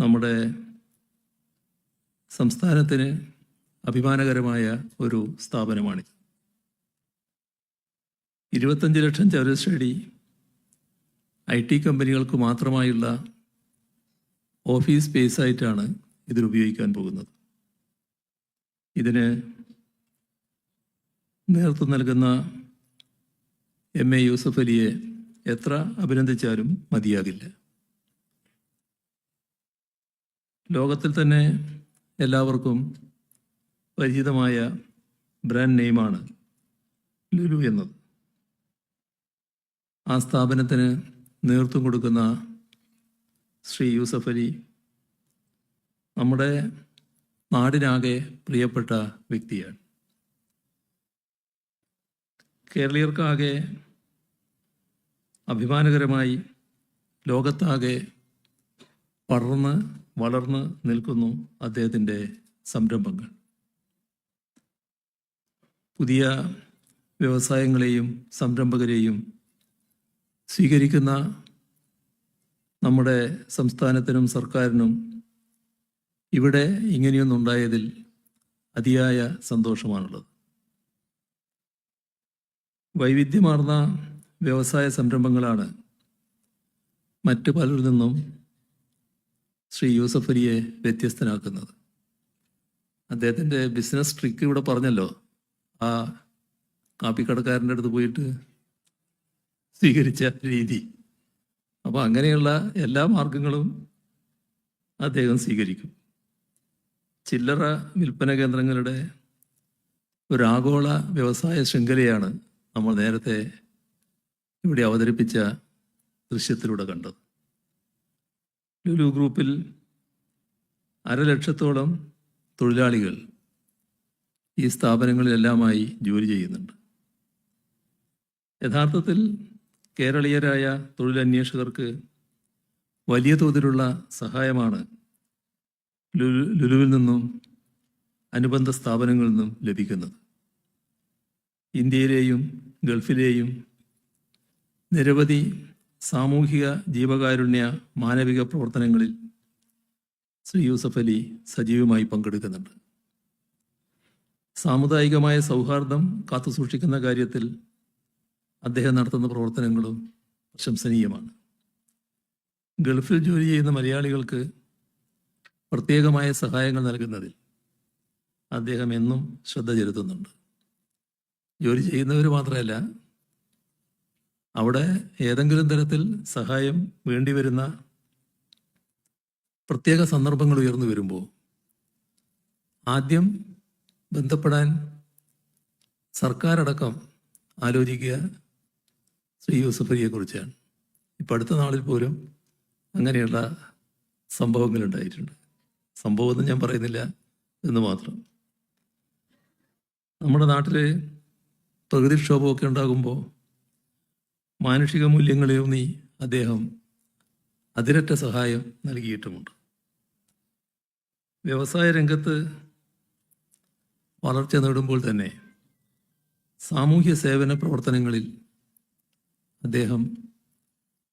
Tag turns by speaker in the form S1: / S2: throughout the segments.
S1: നമ്മുടെ സംസ്ഥാനത്തിന് അഭിമാനകരമായ ഒരു സ്ഥാപനമാണ്. ഇരുപത്തഞ്ച് ലക്ഷം ചതുരശ്രടി ഐ ടി കമ്പനികൾക്ക് മാത്രമായുള്ള ഓഫീസ് സ്പേസ് ആയിട്ടാണ് ഇതിൽ ഉപയോഗിക്കാൻ പോകുന്നത്. ഇതിന് നേതൃത്വം നൽകുന്ന എം എ യൂസഫ് അലിയെ എത്ര അഭിനന്ദിച്ചാലും മതിയാകില്ല. ലോകത്തിൽ തന്നെ എല്ലാവർക്കും പരിചിതമായ ബ്രാൻഡ് നെയിമാണ് ലുലു എന്നത്. ആ സ്ഥാപനത്തിന് നേതൃത്വം കൊടുക്കുന്ന ശ്രീ യൂസഫ് അലി നമ്മുടെ നാടിനാകെ പ്രിയപ്പെട്ട വ്യക്തിയാണ്. കേരളീയർക്കാകെ അഭിമാനകരമായി ലോകത്താകെ പടർന്ന് വളർന്ന് നിൽക്കുന്നു അദ്ദേഹത്തിന്റെ സംരംഭങ്ങൾ. പുതിയ വ്യവസായങ്ങളെയും സംരംഭകരെയും സ്വീകരിക്കുന്ന നമ്മുടെ സംസ്ഥാനത്തിനും സർക്കാരിനും ഇവിടെ ഇങ്ങനെയൊന്നുണ്ടായതിൽ അതിയായ സന്തോഷമാണുള്ളത്. വൈവിധ്യമാർന്ന വ്യവസായ സംരംഭങ്ങളാണ് മറ്റു പലരിൽ നിന്നും ശ്രീ യൂസഫ് അലിയെ വ്യത്യസ്തനാക്കുന്നത്. അദ്ദേഹത്തിന്റെ ബിസിനസ് ട്രിക്ക് ഇവിടെ പറഞ്ഞല്ലോ. ആ കാപ്പിക്കടക്കാരന്റെ അടുത്ത് പോയിട്ട് സ്വീകരിച്ച രീതി. അപ്പോൾ അങ്ങനെയുള്ള എല്ലാ മാർഗങ്ങളും അദ്ദേഹം സ്വീകരിക്കും. ചില്ലറ വിൽപ്പന കേന്ദ്രങ്ങളുടെ ഒരു ആഗോള വ്യവസായ ശൃംഖലയാണ് നമ്മൾ നേരത്തെ ഇവിടെ അവതരിപ്പിച്ച ദൃശ്യത്തിലൂടെ കണ്ടത്. ലുലു ഗ്രൂപ്പിൽ അരലക്ഷത്തോളം തൊഴിലാളികൾ ഈ സ്ഥാപനങ്ങളിലെല്ലാമായി ജോലി ചെയ്യുന്നുണ്ട്. യഥാർത്ഥത്തിൽ കേരളീയരായ തൊഴിലന്വേഷകർക്ക് വലിയ തോതിലുള്ള സഹായമാണ് ലുലു ലുലുവിൽ നിന്നും അനുബന്ധ സ്ഥാപനങ്ങളിൽ നിന്നും ലഭിക്കുന്നത്. ഇന്ത്യയിലെയും ഗൾഫിലെയും നിരവധി സാമൂഹിക ജീവകാരുണ്യ മാനവിക പ്രവർത്തനങ്ങളിൽ ശ്രീ യൂസഫ് അലി സജീവമായി പങ്കെടുക്കുന്നുണ്ട്. സാമുദായികമായ സൗഹാർദ്ദം കാത്തുസൂക്ഷിക്കുന്ന കാര്യത്തിൽ അദ്ദേഹം നടത്തുന്ന പ്രവർത്തനങ്ങളും പ്രശംസനീയമാണ്. ഗൾഫിൽ ജോലി ചെയ്യുന്ന മലയാളികൾക്ക് പ്രത്യേകമായ സഹായങ്ങൾ നൽകുന്നതിൽ അദ്ദേഹം എന്നും ശ്രദ്ധ ചെലുത്തുന്നുണ്ട്. ജോലി ചെയ്യുന്നവർ മാത്രമല്ല അവിടെ ഏതെങ്കിലും തരത്തിൽ സഹായം വേണ്ടിവരുന്ന പ്രത്യേക സന്ദർഭങ്ങൾ ഉയർന്നു വരുമ്പോൾ ആദ്യം ബന്ധപ്പെടാൻ സർക്കാരടക്കം ആലോചിക്കുക ശ്രീ യൂസഫലിയെക്കുറിച്ചാണ് ഇപ്പം അടുത്ത നാളിൽ പോലും അങ്ങനെയുള്ള സംഭവങ്ങൾ ഉണ്ടായിട്ടുണ്ട്. സംഭവമൊന്നും ഞാൻ പറയുന്നില്ല എന്ന് മാത്രം. നമ്മുടെ നാട്ടിൽ പ്രകൃതിക്ഷോഭമൊക്കെ ഉണ്ടാകുമ്പോൾ മാനുഷിക മൂല്യങ്ങളെയൂന്നി അദ്ദേഹം അതിരറ്റ സഹായം നൽകിയിട്ടുമുണ്ട്. വ്യവസായ രംഗത്ത് വളർച്ച നേടുമ്പോൾ തന്നെ സാമൂഹ്യ സേവന പ്രവർത്തനങ്ങളിൽ അദ്ദേഹം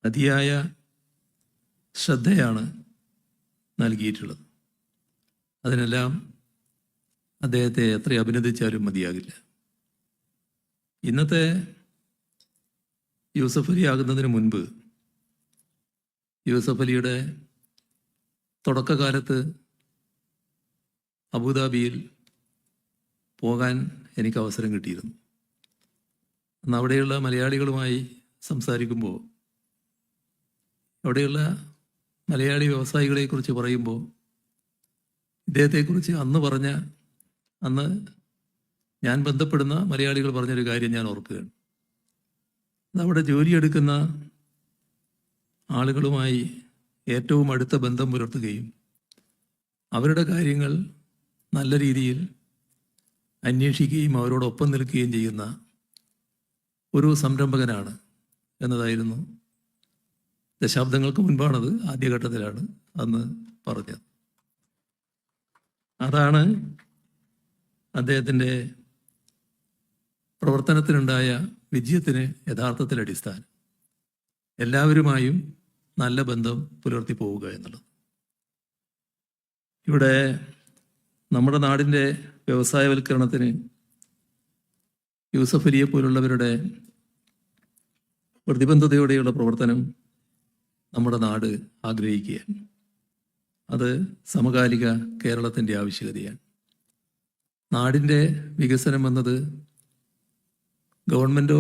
S1: അതിയായ ശ്രദ്ധയാണ് നൽകിയിട്ടുള്ളത്. അതിനെല്ലാം അദ്ദേഹത്തെ എത്ര അഭിനന്ദിച്ചാലും മതിയാകില്ല. ഇന്നത്തെ യൂസഫ് അലി ആകുന്നതിന് മുൻപ് യൂസഫ് അലിയുടെ തുടക്കകാലത്ത് അബുദാബിയിൽ പോകാൻ എനിക്ക് അവസരം കിട്ടിയിരുന്നു. അന്ന് അവിടെയുള്ള മലയാളികളുമായി സംസാരിക്കുമ്പോൾ അവിടെയുള്ള മലയാളി വ്യവസായികളെക്കുറിച്ച് പറയുമ്പോൾ ഇദ്ദേഹത്തെക്കുറിച്ച് അന്ന് പറഞ്ഞ അന്ന് ഞാൻ ബന്ധപ്പെടുന്ന മലയാളികൾ പറഞ്ഞൊരു കാര്യം ഞാൻ ഓർക്കുകയാണ്. അവിടെ ജോലിയെടുക്കുന്ന ആളുകളുമായി ഏറ്റവും അടുത്ത ബന്ധം പുലർത്തുകയും അവരുടെ കാര്യങ്ങൾ നല്ല രീതിയിൽ അന്വേഷിക്കുകയും അവരോടൊപ്പം നിൽക്കുകയും ചെയ്യുന്ന ഒരു സംരംഭകനാണ് എന്നതായിരുന്നു ദശാബ്ദങ്ങൾക്ക് മുൻപാണത് ആദ്യഘട്ടത്തിലാണ് അന്ന് പറഞ്ഞത്. അതാണ് അദ്ദേഹത്തിന്റെ പ്രവർത്തനത്തിനുണ്ടായ വിജയത്തിന് യഥാർത്ഥത്തിൽ അടിസ്ഥാനം. എല്ലാവരുമായും നല്ല ബന്ധം പുലർത്തി പോവുക എന്നുള്ളത്. ഇവിടെ നമ്മുടെ നാടിന്റെ വ്യവസായവൽക്കരണത്തിന് യൂസഫ് അലിയെ പോലുള്ളവരുടെ പ്രതിബന്ധതയോടെയുള്ള പ്രവർത്തനം നമ്മുടെ നാട് ആഗ്രഹിക്കുകയാണ്. അത് സമകാലിക കേരളത്തിന്റെ ആവശ്യകതയാണ്. നാടിന്റെ വികസനം എന്നത് ഗവൺമെന്റോ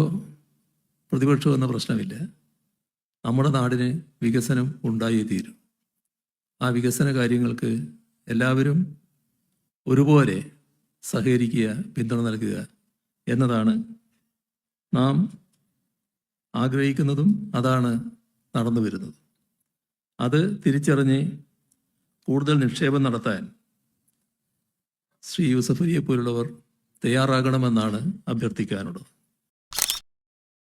S1: പ്രതിപക്ഷമോ എന്ന പ്രശ്നമില്ല. നമ്മുടെ നാടിന് വികസനം ഉണ്ടായേ തീരും. ആ വികസന കാര്യങ്ങൾക്ക് എല്ലാവരും ഒരുപോലെ സഹകരിക്കുക പിന്തുണ നൽകുക എന്നതാണ് നാം ആഗ്രഹിക്കുന്നതും അതാണ് നടന്നു വരുന്നത്. അത് തിരിച്ചറിഞ്ഞ് കൂടുതൽ നിക്ഷേപം നടത്താൻ ശ്രീ യൂസഫലിയെ പോലുള്ളവർ തയ്യാറാകണമെന്നാണ് അഭ്യർത്ഥിക്കാനുള്ളത്.